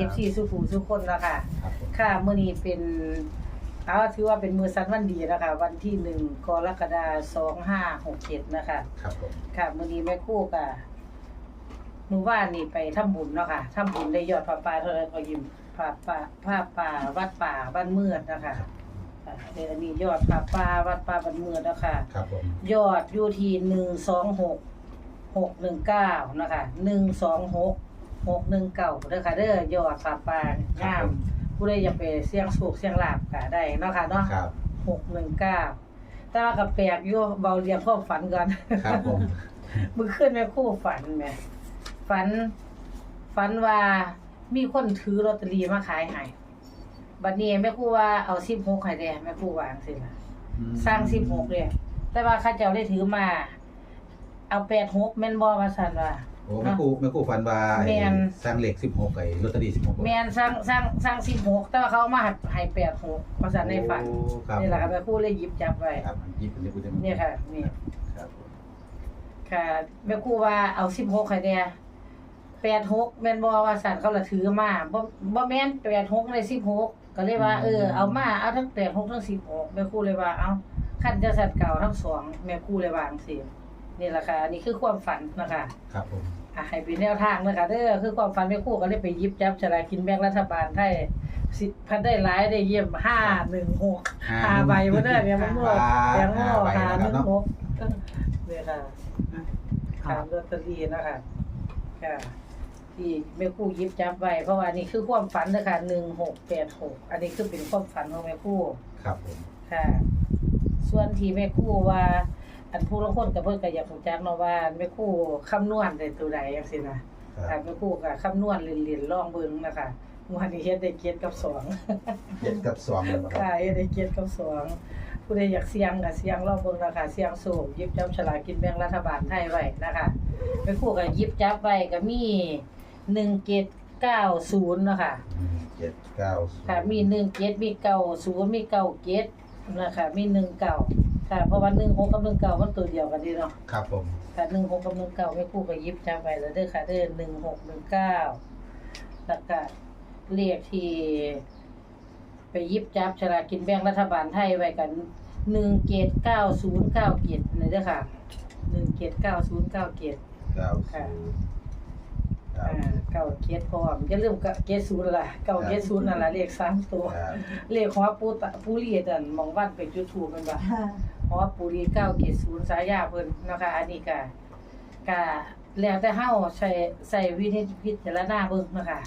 ดี FC สุภูสุคนนะคะครับผมค่ะมื้อนี้เป็นเอาถือว่าเป็นมื้อสันวันดีนะคะ วันที่1กรกฎาคม2567นะคะ ครับผมค่ะมื้อนี้แม่ครู่ก็มื้อวานนี่ไปทำบุญเนาะค่ะทำบุญได้ยอดผ้าป่าเท่าไหร่ก็ยิ้มผ้าป่าผ้าป่าวัดป่าบ้านเมือดนะคะค่ะเดี๋ยวอันนี้ยอดผ้าป่าวัดป่าบ้านเมือดนะคะ ครับผมยอดอยู่ที่หนึ่งสองหกหกหนึ่งเก้านะคะหนึ่งสองหก หกหนึ่งเก้าเด้อค่ะเด้อยอดฝาปางงามผู้ใดอยากไปเสี่ยงโชคเสี่ยงลาบก็ได้เนาะค่ะเนาะครับ หกหนึ่งเก้าแต่ว่าก็แปลกอยู่เบาเรียงความฝันก่อน ครับผมมือขึ้นแม่ครู่ฝันแหม่ฝัน ฝันว่ามีคนถือลอตเตอรี่มาขายให้บัดนี้แม่ครู่ว่าเอาสิบหกให้แด่แม่ครู่วาจังสิล่ะสร้างสิบหกเลยแต่ว่าข้าเจ้าได้ถือมา เอาแปดหกแม่นบอมาสันว่า โอ้แม่ครูแม่ครูฟันว่าไอ้แม่น สร้างเหล็ก16ไอ้ลอตเตอรี่16แม่นสร้างสร้างสร้างสิบหกแต่ว่าเขาเอามาให้ให้แปดหกมาสันในฝันโอ้ครับนี่แหละค่ะแม่ครู่เลยหยิบจับไว้ครับมันยิบเป็นเรื่องพูดได้เนี่ยค่ะนี่ครับผมค่ะแม่ครู่ว่าเอาสิบหกให้เนี่ยแปดหกแม่นบอว่าสันเขาละถือมาบ่บ่แม่นแปดหกในสิบหกก็เลยว่าเออเอามาเอาทั้งแปดหกทั้งสิบหกแม่ครู่เลยว่าเอาขั้นจะสัตว์เก่าทั้งสองแม่ครู่เลยว่าจังซี่ นี่แหละค่ะอันนี่คือความฝันนะคะครับผมอะให้เป็นแนวทางนะคะเด้อคือความฝันไม่คู่ก็เลยไปหยิบจับฉลากกินแบ่งรัฐบาลไทยสิพันได้หลายได้เยี่ยมห้าหนึ่งหกหาใบมาเด้อเนี่ยมันโม่แบงโม่หาหนึ่งหกเนี่ยค่ะค่ะลอตเตอรี่นะคะค่ะที่แม่คู่หยิบจับไว้เพราะว่านี่คือความฝันนะคะหนึ่งหกแปดหกอันนี้คือเป็นความฝันของแม่คู่ ครับผมค่ะ ส่วนที่แม่ครู่ว่า อันผู้ละคนกับเพิ่นก็อยากรู้จักเนาะว่าแม่ครู่คำนวณได้ตัวใดจังซี่นะครัค่ะบแม่ครู่ก็คำนวณเรียนๆลองเบิ่งนะคะงวดนี้เฮ็ดได้เกียรติกับสอง เจ็ดกับสองเลยบ่ครัค่ะบเฮ็ดได้เกียรติกับสองผู้ใดอยากเสี่ยงก็เสี่ยงลองเบิ่งนะคะเสี่ยงสูงหยิบจับฉลากกินแบ่งรัฐบาลไทยไว้นะคะแม่ครู่ก็หยิบจับไว้ก็มี1790เนาะค่ะเจ็ดเก้าค่ะมีหนึ่งเจ็ดมีเก้าศูนย์มีเก้าเจ็ดนะคะมีหนึ่งเก้า ค่ะเพราะว่าหนึ่งหกกับหนึ่งเก้ามันตัวเดียวกันดีเนาะครับผม ค่ะหนึ่งหกกับหนึ่งเก้าไม่คู่กับยิบจำไปแล้วเด้อค่ะเด้อหนึ่งหกหนึ่งเก้าแล้วก็เลขที่ ไปยิบจับฉลากกินแบ่งรัฐบาลไทยไว้กันหนึ่งเกตเก้าศูนย์เก้าเกตนี่เด้อค่ะหนึ่งเกตเก้าศูนย์เก้าเกตเก้าค่ะศูนย์เก้าอ่าเก้าเกตพร้อมอย่าลืมเกตศูนย์ล่ะเก้าเกตศูนย์นั่นล่ะเลขสามตัวครับเลขหัวปูตะปูรีดันมองวันเป็นจุดทูปแมันบ่ หัวปูรีเก้าเกศศูนย์สายาเพิ่นเนาะคะ อันนี้ก็ก็แล้วแต่เฮาใช้ใส่วินิจพิจารณาเบิ่งเนาะคะ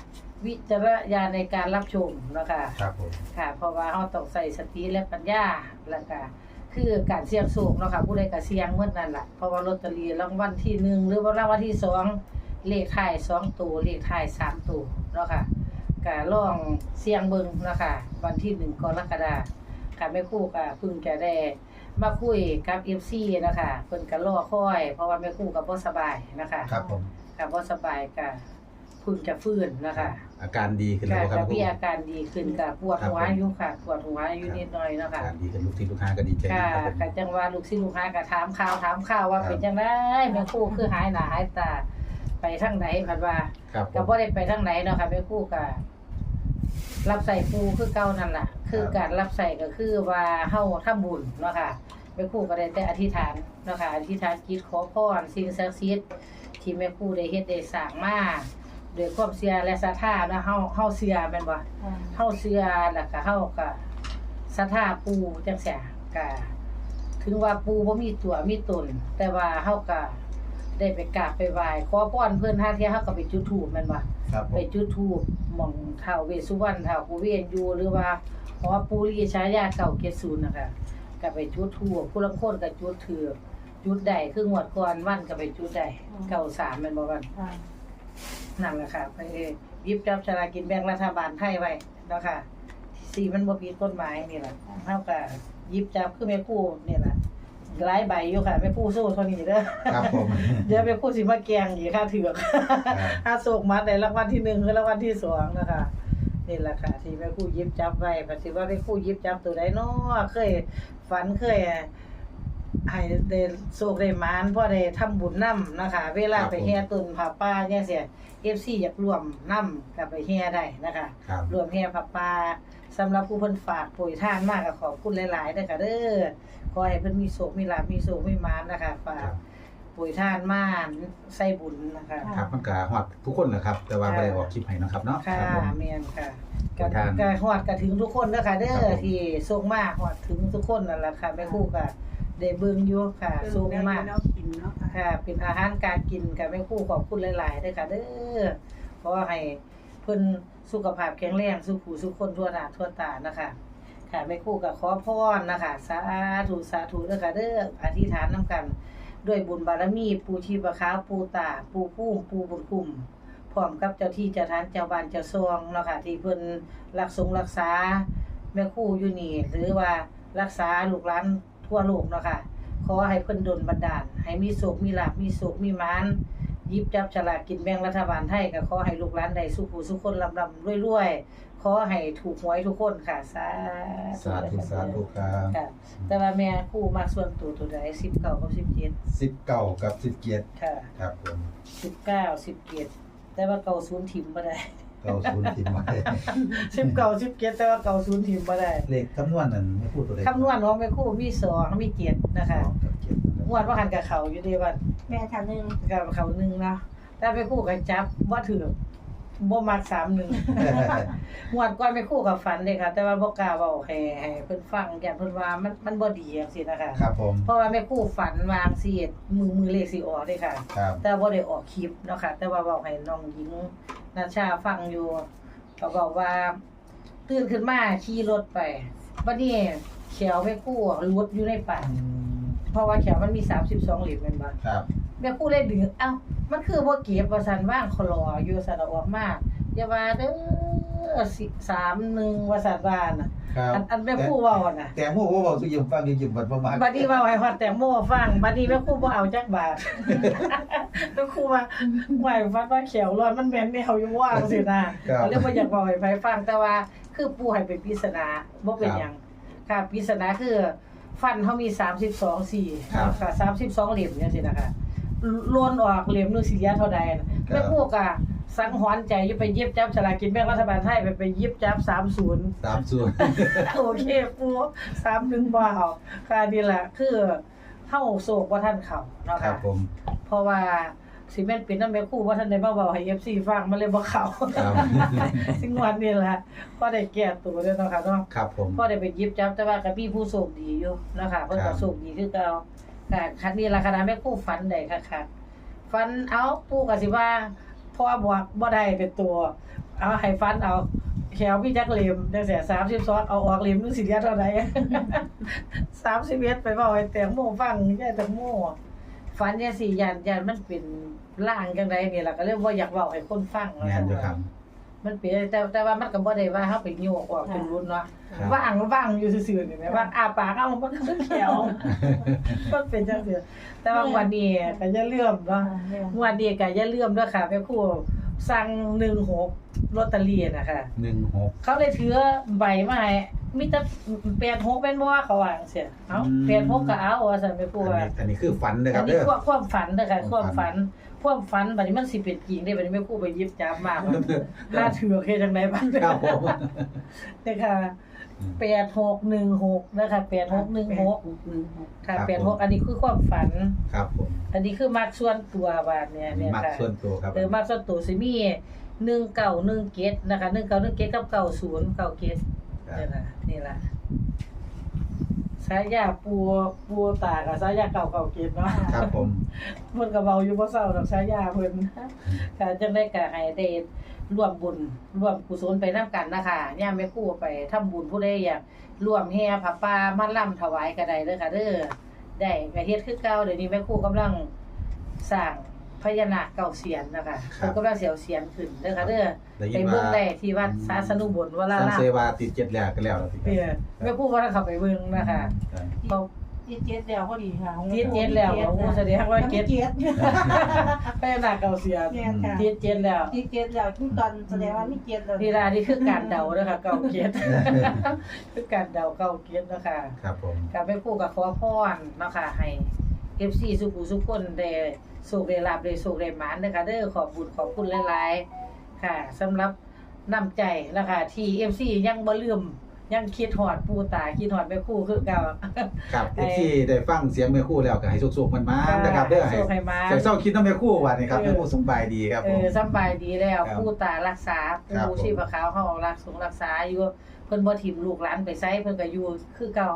วิจารณญาณในการรับชมเนาะคะ ครับผมค่ะ เพราะว่าเฮาต้องใส่สติและปัญญาแล้วก็คือการเสี่ยงโชคเนาะค่ะผู้ใดก็เสี่ยงหมดนั่นล่ะเพราะว่าลอตเตอรี่รางวัลที่หนึ่งหรือว่ารางวัลที่สองเลขท้ายสองตัวเลขท้ายสามตัวเนาะค่ะก็ลองเสียงเบิ่งเนาะคะวันที่หนึ่งกรกฎาคมค่ะแม่ครู่ก็เพิ่งจะได้ มาคุยกับ FC นะคะเพิ่นก็รอคอย เพราะว่าแม่ครู่ก็บ่สบายนะคะครับผมก็บ่สบายก็เพิ่งจะฟื้นนะคะอาการดีขึ้นก็แล้วครัก็บมีอาการดีขึ้นก็ปวดหัวครับผมอยู่ค่ะปวดหัวอยู่นิดหน่อยเนาะอาค่ะ การดีขึ้นลูกที่ลูกค้าก็ดีใจค่ะครับผมก็จังว่าลูกศิษย์ลูกหาก็ถามข่าวถามข่าวว่าครับ เป็นจังไดแม่ครู่คือหายหน้าหายตาไปทางไหนเพิ่นว่าครับผก็มบ่ได้ไปทางไหนเนาะค่ะแม่ครู่ก็รับใส่ปูคือเก่านั่นล่ะ คือการรับใส่ก็คือว่าเฮาทำบุญเนาะค่ะแม่ครู่ก็ได้แต่อธิษฐานเนาะค่ะอธิษฐานจิตขอพรสิ่งศักดิ์สิทธิ์ที่แม่ครู่ได้เฮ็ดได้สร้างมาด้วยความเชื่อและศรัทธาเนาะเฮาเฮาเชื่อแม่นบ่เฮาเชื่อแล้วก็เฮาก็ศรัทธาปู่จังซี่ก็ถึงว่าปู่บ่มีตัวมีตน แต่ว่าเฮาก็ได้ไปกราบไปไหว้ขอพรเพิ่นหาเที่ยเฮาก็ไปจุดธูปแม่นบ่ครับผไปมจุดธูปหม่องท้าวเวสสุวรรณท้าวกุเวนอยู่หรือว่า หอปูรีชายาเก่าเกศศูนย์นะคะก็ไปจุดธูปผู้ลางคนก็จุดถือจุดใดคืองวดก่อนวันก็ไปจุดใดเก่าสามแม่นบ่วันนั่นแหละค่ะไปหยิบจับฉลากกินแบ่งรัฐบาลไทยไว้เนาะค่ะสีมันบ่ผิดกฎหมายนี่แหละเฮาก็หยิบจับคือแม่ครูนี่แหละหลายใบอยู่ค่ะแม่ครูสู้เท่านี้เด้อครับผมเดี๋ยวแม่ครูสิมาแกล้งอีกค่าเถือกถ้าโศกมาในรางวัลที่หนึ่งคือรางวัลที่สองนะคะ นี่แหละค่ะที่แม่ครู่ยิบจับไว้ปฏิว่าแม่ครู่ยิบจับตัวใดเนาะเคย ฝันเคยให้ได้โชคได้หมานพอได้ทำบุญนํนะคะ เวลาไปแห่ต้นผ้าป่าจังซี่ FC อยากร่วมนํก็ไปแห่ได้นะคะครับ รวมแห่ผ้าป่าสำหรับผู้เพิ่นฝากปุ๋ยทานมากก็ขอบคุณหลายๆเด้อค่ะเด้อขอให้เพิ่นมีโชคมีลาภมีโชคมีหมานนะคะฝาครักบ ปุ๋ยทานมาใส่บุญนะคะครับมันก็ฮอดทุกคนแหละครับ แต่ว่าบ่ได้ออกคลิปให้เนาะครับเนาะค่ะครับผมแม่นค่ะปุ๋ก็ยทานก็ฮอดก็ถึงทุกคนเด้อค่ะเด้ครัอบผม ที่ส่งมาฮอดถึงทุกคนนั่นแหละค่ะแม่ครูก็ได้เบิ่งอยู่ค่ะส่งมาเนากินเนาะค่ะค่ะเป็นอาหารการกินค่ะแม่ครูขอบคุณหลายๆเด้อค่ะเด้อขอให้เพิ่นสุขภาพแข็งแรงสุขหูสุขคนทั่วหน้าทั่วตานะคะค่ะแม่ครูก็ขอพรนะคะ สาธุสาธุเด้อค่ะเด้ออธิษฐานนํกัน ด้วยบุญบารมีปูชีพขาวปูตา ปูพุ่มปูบุญคุ้มพร้อมกับเจ้าที่เจ้าทานเจ้าบ้านเจ้าซองเนาะค่ะที่เพิ่นรักสงรักษาแม่คู่อยู่นี่หรือว่ารักษาลูกหลานทั่วโลกเนาะค่ะขอให้เพิ่นดลบันดาล ให้มีโศกมีลาภมีโศกมีมานยิบจับฉลากกินแบ่งรัฐบาลไทยก็ขอให้ลูกหลานได้สุขูสุขคนลำลำรวยๆ ขอให้ถูกหวยทุกคนค่ะสาสาธุสาธุครับค่ะแต่ว่าแม่ครู่มักส่วนตัวตัวใด19กับ17สิบเก้ากับสิบเจ็ดค่ะครับผมสิบเก้าสิบเกียรแต่ว่าเก่าศูนย์ถิ่มบ่ได้เก้าศูนย์ทิมไว้สิบเก้าสิบเกียรแต่ว่าเก่าศูนย์ถิ่มบ่ได้เลขคำนวณนั่นไม่พูดตัวเลขคำนวณของแม่ครู่มีสองมีเกียรนะคะสองกับเจ็ดนะครับงวดว่าหันกับเขาอยู่เดีว่าแม่ทานหนึ่งกับเขาหนึ่งเนาะแต่แม่ครู่ก็จับว่าถือ บ่มักสามหนึ่งงวดก่อนแม่ครู่กับฝันเลยค่ะ แต่ว่าบ่กล้าเว้าให้ให้เพิ่นฟังอย่าเพิ่นว่ามันมันบ่ดีจังซี่นะคะครับผม เพราะว่าแม่ครู่ฝันวางสิเฮ็ดมือมือเลขสิออกเด้ค่ะ ครับ แต่บ่ได้ออกคลิปเนาะค่ะ แต่ว่าบอกให้น้องหญิงนาชาฟังอยู่ก็บอกว่า ตื่นขึ้นมาขี่รถไปบัดนี้เขียวแม่ครู่รถอยู่ในป่าอืมเพราะว่าเขียวมันมี32เหลี่ยมแม่นบ่ครับ แม่ครู่เลยดึงเอ้ามันคือบ่เก็บว่าซั่นว่างคลออยู่ซั่นเอาออกมาอย่าว่าเด้อสิ31ว่าซั่นว่าน่ะ ครับอันอันแม่ครู่เว้าน่ะแต่หมู่บ่บอกสุยิมฟังยิมบัดประมาณบัดนี้เว่าให้ฮอดแต่โม่ฟังบัดนี้แม่ครู่บ่เอาจักบาท แม่ครู่ว่าไหวฟัดว่าเขียวร้อนมันแม่นแนวอยู่ว่างสินะ ครับก็เลยบ่อยากบอกให้ไผฟังแต่ว่าคือปู่ให้เป็นปริศนาบ่เป็นหยังค่ะปริศนาคือ ฟันเขามี 32สี่ครับ ค่ะ32เหลี่ยมจังซี่นะคะ ล้วนออกเหลี่ยมนึงสิเหลือเท่าใดน่ะแม่ครู่ก็สังหรณ์ใจอยู่ไปเย็บจับฉลากกินแบ่งรัฐบาลไทยไปไปเย็บจับ30 สามส่วน โอเคปูสามหนึ่งบ่าวค่ะนี่แหละคือเข้าโศกว่าท่านเขาเนาะครัค่ะบผม เพราะว่าสิแม่นเป็นนำแม่ครู่ว่าท่านได้มาเว้าให้ FC ฟังมันเลยบ่เข้าครับซึ่งวันนี้แหละก็ได้แก้ตัวเด้อเนาะค่ะเนาะครับผมก็ได้ไปหยิบจับแต่ว่าก็มีผู้โชคดีอยู่เนาะค่ะเพิ่นครัก็บโชคดีคือเก่า ค่ะคันนี้ล่ะคณะแม่คู่ฝันได้ค่ะๆฝันเอาปู่กสิว่าพ่อบอกบ่ได้เป็นตัว เอาให้ฟันเอาแขวพี่จักเหลยมจังซี่32เอาออกเหลยมนึงสิเหลือเท่าใด31ไปเว้าให้แตงโมฟังยายแตงโมฝันจังซี่ย่านย่านมันเป็นร่างจังไดนี่ล่ะก็เลยบ่าอยากเว้าให้คนฟังงานอยู่ครับ มันเป็นแต่แต่ว่ามันก็บ่ได้ว่าเฮาไปโยกออกเป็นรุ่นเนาะครับ ว่างว่างอยู่ซื่อๆนี่แหมว่างอาปากเอามันคือแขวมันเป็นจังซี่แต่ว่าวันนี้ก็อย่าลืมเนาะ งวดนี้ก็อย่าลืมด้วยค่ะแม่ครูสั่ง16ลอตเตอรี่นะคะหนึ่งหก เขาเลยถือใบมาให้มีแต่86แม่นบ่เขาว่าจังซี่เอ้าอืม86ก็เอาว่าซั่นแม่ครูอันว่านี้อันนี้คือฝันนะคอัรันบนี้เด้อ ความความฝันเด้อค่ะความมคาวฝัฝันน ความฝันบัดนี้มันสิเป็นจริงเด้บัดนี้แม่ครูไปหยิบจับมาว่าถ้าถือเฮ็ดจังได๋บ้างครับผมเด้อค่ะ8616นะคะ8616ค่ะ86อันนี้คือความฝัน ครับผมอันนี้คือมักส่วนตัวบาดเนี่ยอันนี้เนี่ยมักค่ะส่วนตัวครับเออมาสตูสิมีหนึ่งเก่าหนึ่งเกตนะคะหนึ่งเก่าหนึ่งเกตกับเก่าศูนย์เก่าเกตครับนี่ล่ะนี่ล่ะ สายาปูปูตากับสายาเก่าเก่าเกตเนาะครับผมเพิ่นก็เว้าอยู่บ่เศร้าดอกสายาเพิ่นค่ะจังได้ก็ให้ได้ร่วมบุญร่วมกุศลไปนํกันนะคะย่ามแม่ครูไปทำบุญผู้ใดอยากร่วมแห่ผ้าป่ามาล่ำถวายก็ได้เด้อค่ะเด้อได้ก็เฮ็ดคือเก่าเดี๋ยวนี้แม่ครูกำลังสร้าง พญานาคเก่าเสียนนะคะเพิ่นกำลังสิเอาเสียนขึ้นเด้อค่ะเด้อได้ไปยินเบิ่งว่าได้ที่วัดสาสนุบลวราสันรามเซวาติดเจ็ดแล้วกันแล้วนะพี่เปียแม่ครูว่าถ้าเข้าไปเบิ่งนะคะครับเพราะติดเจ็ดแล้วพอดีค่ะของติดเจ็ดแล้วโอ้แสดงว่าเจ็ดเจ็ดแป้หน้าเก่าเสียเนี่ยค่ะติดเจ็ดแล้วติดเจ็ดแล้วทุกตอนแสดงว่ามีเจ็ดแล้วนี่ล่ะนี่คือการเดาเด้อค่ะเก่าเกียรติ คือการเดาเก่าเกียรติเนาะค่ะ ครับผม กับไปคู่กับขอพรเนาะค่ะให้ FC สุขุสุขคนได้ สุขได้ลาบได้สุขได้หมานเด้อค่ะเด้อขอบคุณขอบคุณหลายๆค่ะสำหรับน้ำใจนะคะที่ FC ยังบ่ลืมยังคิดฮอดปู่ตาคิดฮอดแม่ครู่คือเก่า ครับไอ้ที่ได้ฟังเสียงแม่ครู่แล้วก็ให้สุกๆมันมานะครับเด้อให้สุขให้หมาเสียงเศร้าคิดน้ำแม่ครู่ว่านี่ครับเออแม่ครู่สำบายดีครับเอผม อสำบายดีแล้วครับปู่ตารักษาครับปู่ผม ชีพขาวเฮารักสงรักษาอยู่เพิ่นบ่ถิ่มลูกหลานไปไสเพิ่นก็อยู่คือเก่า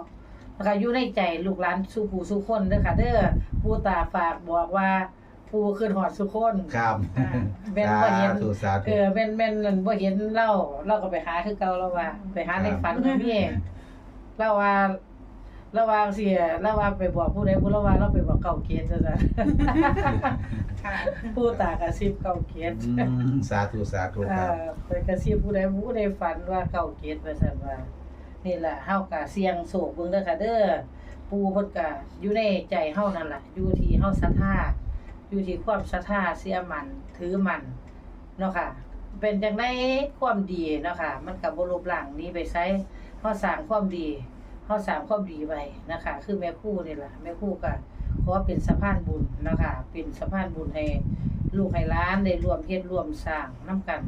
นะคะอยู่ในใจลูกหลานสู่ผู้สู่คนเด้อค่ะเด้อปู่ตาฝากบอกว่า ปู่ขึ้นฮอดสุคนครับอ่าแม่นบ่เห็นสาธุสาธุเออแม่นแม่นนั่นบ่เห็นเล่าเราก็ไปหาคือเก่าแล้วว่า ไปหาในฝันก็มีเราว่าเราว่าสิเราว่าไปบอกผู้ใดผู้เราว่าเราไปบอกเก่าเกณฑ์ซะค่ะ ผู้ตากระซิบเก่าเกียรติอืมสาธุสาธุเอครับ อไปกระซิบผู้ใดผู้ใดฝันว่าเก่าเกียรติว่าซั่นว่า นี่แหละเฮาก็เสี่ยงโศกเบิ่งเด้อค่ะเด้อปู่เพิ่นก็อยู่ในใจเฮานั่นล่ะอยู่ที่เฮาศรัทธา อยู่ที่ความศรัทธาเสียมันถือมันเนาะค่ะ เป็นจังได๋ความดีเนาะค่ะ มันก็บ่ลบล้างหนี้ไปไสเฮาสร้างความดีเฮาสร้างความดีไว้นะคะ คือแม่ครูนี่ล่ะแม่ครูก็ขอเป็นสะพานบุญเนาะค่ะเป็นสะพานบุญให้ลูกให้หล้านได้ร่วมเฮ็ดร่วมสร้างนํกัน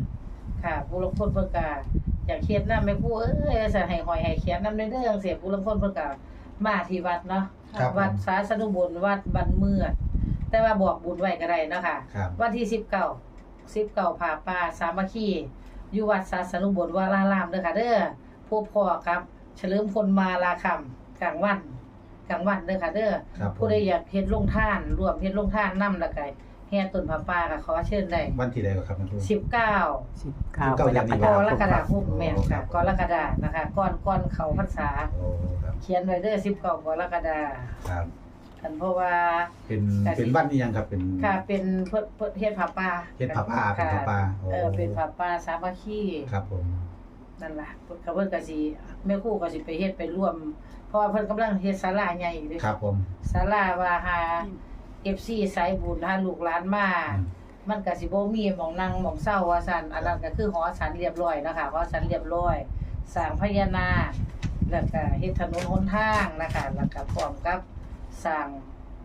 ค่ะผู้ลางคนเพิ่นก็อยากเฮ็ดนำแม่ครูเอ้ยสิให้หอยให้เขียนนำเด้อเด้อจังซี่ผู้ลางคนเพิ่นก็มาที่วัดเนาะครับผมวัดสาสนุบุญวัดบันเมือด แต่ว่าบอกบุญไว้ก็ได้เนาะค่ะ ครับวันที่19 19ผาป่าสามัคคีอยู่วัดสาสนุบุญวารารามเด้อค่ะ เด้อพบพ่อครับ เฉลิมพลมาลาคำกลางวันกลางวันเด้อค่ะ เด้อครับผมผู้ใดอยากเฮ็ดลงทานร่วมเฮ็ดลงทานนำแล้วก็แห่ต้นผาป่าก็ขอเชิญได้วันที่ใดก็ครับแม่ครู่19สิบเก้ากรกกรฎากคมรกฎาคมแม่นครัค่ะบกรกฎานะคะก่อนก่อนเข้าพรรษา โอ้ครับเขียนไว้เด้อ19กรกฎา ครับ อันเพราะว่า เป็นค่ะเป็นบ้านนี่ยังครับเป็นค่ะเป็นเพิ่นเพิ่นเฮ็ดผ้าป่าเฮ็ดผ้าป่าเป็นผ้าป่าโอ้เออเป็นผ้าป่าสามัคคีครับผมนั่นล่ะเพิ่นก็เพิ่นก็สิแม่ครูก็สิไปเฮ็ดไปร่วม เพราะว่าเพิ่นกำลังเฮ็ดศาลาใหญ่อยู่เด้ครับผมศาลาว่าหา FC สายบุญหาลูกหลานมาอืมมันก็สิบ่มีหม่องนั่งหม่องเศร้าว่าซั่นอันนั้นก็คือหอฉันเรียบร้อยนะคะหอฉันเรียบร้อยสร้างพญานาคแล้วก็เฮ็ดถนนหนทางนะคะแล้วก็พร้อมกับ สร้าง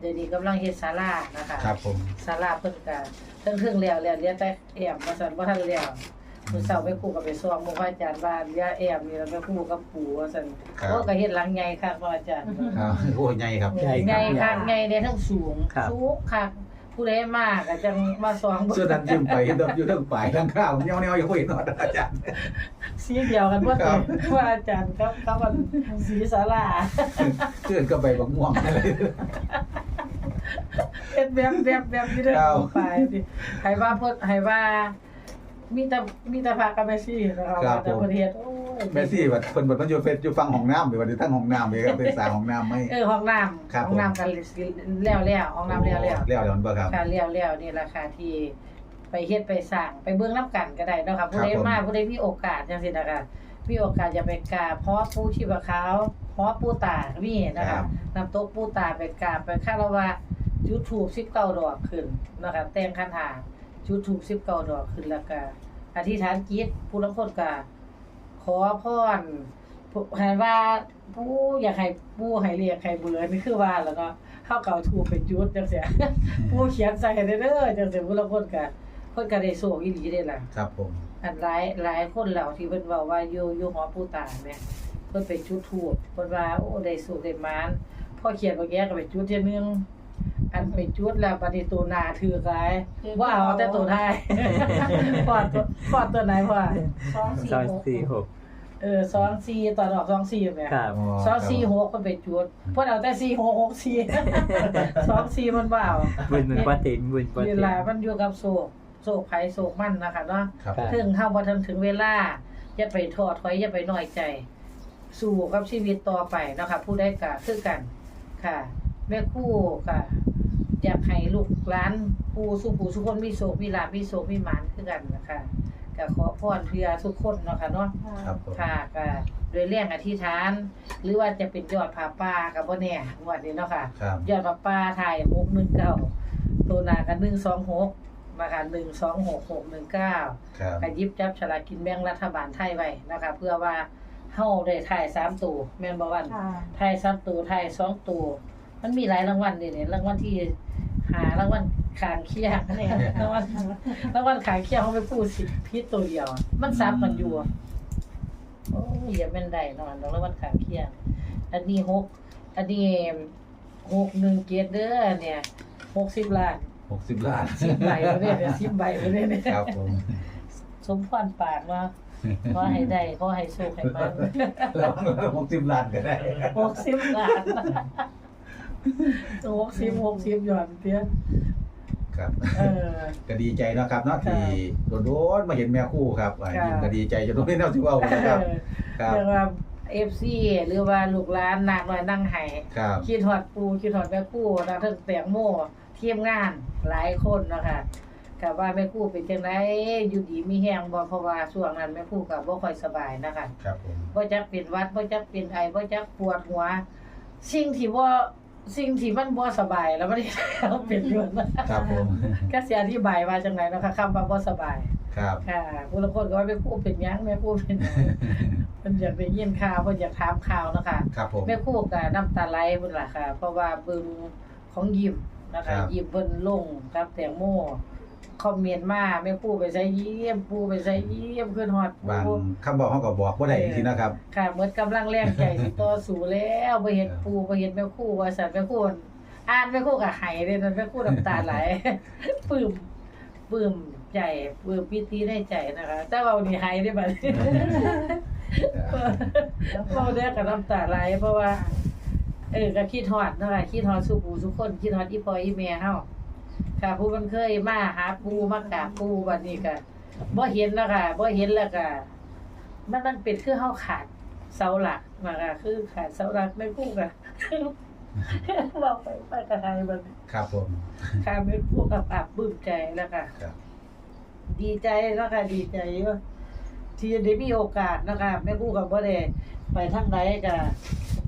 เดี๋ยวนี้กำลังเฮ็ดศาลานะคะครับผม ศาลาเพิ่นก็เพิ่งๆแล้วแล้วเหลือแต่แอมว่าซั่นบ่ทันแล้วมื้อเช้าไปครูก็ไปซ้อมหมู่พระอาจารย์ว่าเหลือแอมนี่แล้วไปครูกับปู่ว่าซั่นครับ โอ้ก็เฮ็ดหลังใหญ่คักพระอาจารย์ครับโอ้ใหญ่ครับ ใหญ่ใหญ่ครัคับกใหญ่ได้ทั้งสูงครับ สูงคัก ผู้ใดมาก็จังมาซ้อมเสื้อดันยิ้มไปเดินอยู่ทั้งฝ่ายทั้งข้าวเนี้ยวๆอยู่คุยนอดอาจารย์ สีเดียวกันบ่ครัติบว่าอาจารย์กับกับอันสีศาลาเพื่อนก็ใบบักม่วงอะไร เฮ็ดแบบแบบแบบอยู่เด้อครับ ไปสิให้ว่าเพิ่นให้ว่า มีแต่มีแต่พากับแม่ซี่นะครับว่าแต่เพิ่นเฮ็ดโอ้ยแม่ซี่บัดเพิ่นบัดมันอยู่เฟซอยู่ฟังห้องน้ำไปบัดนี้ทั้งห้องน้ำไปครับเป็นสายห้องน้ำไม่ เออห้องน้ำครับห้องน้ำกันแล้วแล้วห้องน้ำแล้วแล้วแล้วแล้วมันบ่ครับ ค่ะแล้วแล้วนี่ราคาที่ไปเฮ็ดไปสร้างไปเบิ่งน้ำกันก็ได้เนาะค่ะผู้ใดครับผม มาผู้ใดมีโอกาสจังซี่นะคะมีโอกาสจะไปกราบเพราะผู้ชีพขาวเพราะผู้ตามีนะคะนำโต๊ะผู้ตาไปกราบไปคารวะจุดธูป19ดอกขึ้นนะคะแต่งคันหา จุดธูป19ดอกขึ้นแล้วก็อธิษฐานจิตผู้ลางคนก็ขอพรผู้ให้ว่าผู้อยากให้ผู้ให้เรียกให้เบื่อนี่คือว่าแล้วก็เข้าเก่าถูกเป็นจุดจังซี่ผู้เขียนใส่ให้เด้อจังซี่ผู้ละคนก็เพิ่นก็ได้โชคอีหลีเด้ล่ะครับผมอันหลายหลายคนแล้วที่เพิ่นเว้าว่าอยู่อยู่หอผู้ตายแหมเพิ่นไปจุดธูปเพิ่นว่าโอ้ได้สุขได้หมานพอเขียนบ่แก่ก็ไปจุดเทื่อนึง อันไปจุดแล้วบัดนี้ตัวหน้าถือหลายว่าเอาแต่ตัวท้ายพอดตัวพอดตัวไหนพ่อสองสี่ซอยหกสี่หกเออ2 4ตอนออก2 4แหมครับสองสี่หกเพิ่นไปจุดเพิ่นเอาแต่4 6 6 4 2 4มันบ่เอาบุญมันว่าตินบุญว่าเวตินลามันอยู่กับโศกโศกภัยโศกมันนะคะเนาะครับครับถึงเฮาบ่ทันถึงเวลาอย่าไปท้อถอยอย่าไปน้อยใจ สู้กับชีวิตต่อไปเนาะค่ะผู้ใดก็คือกันค่ะ แม่ครู่ก็ อยากให้ลูกหลานผู้สู่ผู้สุคนมีโศกมีลาภมีโศกมีหมานคือกันนะคะก็ขอพรเพื่อทุกคนเนาะค่ะเนาะครับผมค่ะก็โดยเรื่องอธิษฐาน หรือว่าจะเป็นยอดผาป่ากับบ่แน่งวดนี้เนาะค่ะ ครับยอดผาป่าถ่าย619ตัวหน้ากัน126นะคะ126ครับ619ก็หยิบจับฉลากกินแบ่งรัฐบาลไทยไว้นะคะ เพื่อว่าเฮาได้ถ่าย3ตัวแม่นบ่วันค่ะถ่าย3ตัวถ่าย2ตัวมันมีหลายรางวัลนี่เนี่ยรางวัลที่ หารางวัลขางเคียงเนี่ยรางวัลแล้ววันขายเคี่ยวเขาไปพูดสิพิษตัวเดียวอะมันซับกันอยู่อะโอ้ยอย่าเป็นได้นอนแล้ววันขายเคี่ยวอันนี้หกอันนี้หกหนึ่งเกียรเด้อเนี่ยหกสิบล้าน60ล้านสิบใบไปเนี่ยสิบใบไปเนี่ยครับผมสมพรปากว่าขอให้ได้ขอให้โชคให้มันแล้ว60ล้านก็ได้หกสิบล้าน หกสิบหกสิบหย่อนเตี้ยครับเออ ก็ดีใจเนาะครับเนาะค่ะที่โดนๆมาเห็นแม่คู่ครับอ่าค่ะ ยิ้มก็ดีใจจนโดนไม่เน่าที่ว่านะครับ ครับ เรียกว่าเอฟซีหรือว่าลูกหลานนางน้อยนั่งไห้ครับ คิดฮอดปูคิดฮอดแม่ครู่นะทั้งแตงโมทีมงานหลายคนเนาะค่ะก็ว่าแม่ครู่เป็นจังไดอยู่ดีมีแฮงบ่เพราะว่าช่วงนั้นแม่ครู่ก็บ่ค่อยสบายนะคะ ครับผมบ่จักเป็นหวัดบ่จักเป็นไอบ่จักปวดหัว สิ่งที่บ่ สิ่งที่มันบ่สบายแล้วมันเราเป็นอยู่นะครับผมก็สิอธิบายว่าจังไดเนาะค่ะคำว่าบ่สบาย ครับค่ะผู้ละคนก็ว่าแม่ครู่เป็นหยังแม่ครู่เป็นหยังเพิ่นอยากได้ยินข่าวเพิ่นอยากถามข่าวเนาะค่ะครับผมแม่ครู่กับน้ำตาไหลเพิ่นล่ะค่ะ เพราะว่าเบิ่งของยิมนะครัคะบยิมเพิ่นลงกับแตงโม คอมเมนต์มาแม่ครู่ไปใส่เยี่ยมปูไปใส่เยี่ยมขึ้นฮอดบางปูคำบอกเขาก็บอกบ่ได้อีกทีนะครับ ค่ะเหมือนกำลังแรงใจสิต่อสู้แล้วบ่เห็นปูบ่เห็นแม่ครู่ว่าซั่นแม่ครู่อ่านแม่ครู่ก็ไหเลยนั่นแม่ครู่น้ำตาไหลปลื้มปลื้มใจปลื้มปิติในใจนะคะแต่ว่าวันนี้ไหได้บัดนี้เว้าได้กับน้ำตาไหลเพราะว่า เออก็คิดฮอดเนาะค่ะคิดฮอดสุปูสุกคนคิดฮอดอีพ่ออีแม่เฮา ค่ะ ผู้มันเคยมาหาปูมากราบปูบัดนี้ก็บ่เห็นแล้วค่ะบ่เห็นแล้วก็มันมันเป็นคือเฮาขาดเสาหลักมาค่ะคือขาดเสาหลักไม่คู่กันบอกไปไปกระไทยมันครับผม ค่ะเป็นพวกกับอับปลื้มใจแล้วค่ะครับ ดีใจแล้วค่ะดีใจว่าที่ได้มีโอกาสนะคะแม่ครู่กับบ่ได้ ไปทางไหนก็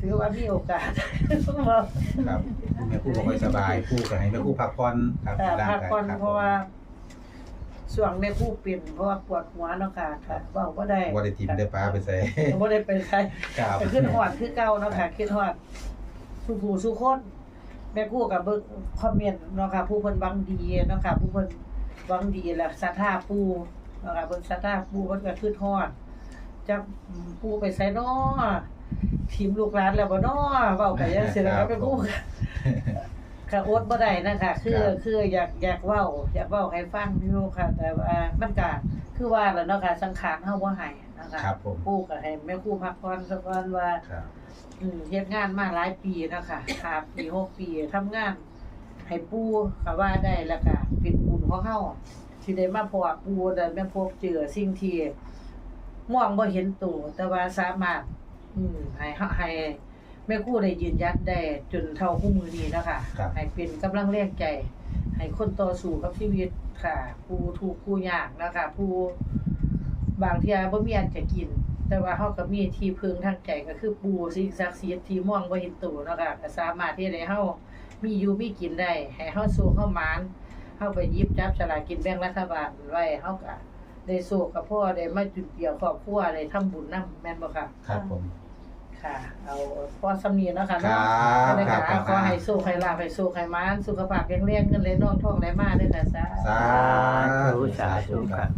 ถือว่ามีโอกาสบอกครับแม่คู่บ่ค่อยสบายคู่ก็ให้แม่คู่พักผ่อนครับแต่ร่างพักกายผ่อนครับเพราะว่าส่วงแม่ครู่เป็นเพราะว่าปวดหัวเนาะค่ะค่ะเว้าบ่ได้บ่ได้ทิมได้ปลาไปใส่บ่ได้ไปใช้ครับแต่ขึ้นฮอดคือเก่าเนาะค่ะขึ้นฮอดสุผู้สุคนแม่ครู่กับเบิ่งคอมเมนต์เนาะค่ะผู้เพิ่นหวังดีเนาะค่ะผู้เพิ่นหวังดีแล้วศรัทธาปู่เนาะค่ะเพิ่นศรัทธาปู่เพิ่นก็ขึ้นฮอด จะปูไปใส่นอทีมลูกหลานแล้วบ่นอเว้าไปจังซี่แล้วก็ไปพูดค่ะอดบ่ได้นะคะคือคืออยากอยากเว้า อยากเว้าให้ฟังอยู่ค่ะ แต่ว่ามันก็คือว่าแล้วเนาะค่ะสังขารเฮาบ่ให้นะคะครับผมปู่ก็ให้แม่ครูพักผ่อนสักวันว่าครับอืมเฮ็ดงานมาหลายปีนะคะห้าปีหกปีทำงานให้ปู่ก็ว่าได้แล้วก็เป็นบุญของเฮาที่ได้มาพบปู่ได้แม่พบเจอสิ่งที่ มองบ่เห็นตัวแต่ว่าสามารถ อืมให้เฮาให้แม่ครูได้ยืนยันได้จนเท่าคู่มือนี้เนาะคะครับ ให้เป็นกำลังแรงใจ ให้คนต่อสู้กับชีวิตค่ะ ผู้ทุกข์ผู้ยากนะคะผู้บางเที่ยบ่มีอันจะกิน แต่ว่าเฮาก็มีที่พึ่งทางใจก็คือปู่สิ่งศักดิ์สิทธิ์ที่มองบ่เห็นตัวเนาะค่ะก็สามารถที่ให้เฮามีอยู่มีกินได้ให้เฮาสู้เฮาหมานเฮาไปหยิบจับฉลากกินแบ่งรัฐบาลไว้เฮาก็ ได้สู้กับพ่อได้มาจุดเกี่ยวครอบครัวได้ทำบุญนํแม่นบ่ค่ะ ครับผม ค่ะ เอาพอสำเนียงเนาะค่ะครัเนาะบได้ครับค่ะครับขอให้สู้ให้ลาภให้สู้ให้หมาน สุขภาพแข็งแรงเงินไหลนองทองไหลมาเด้อค่ะสาธุ สาธุสาธุครับ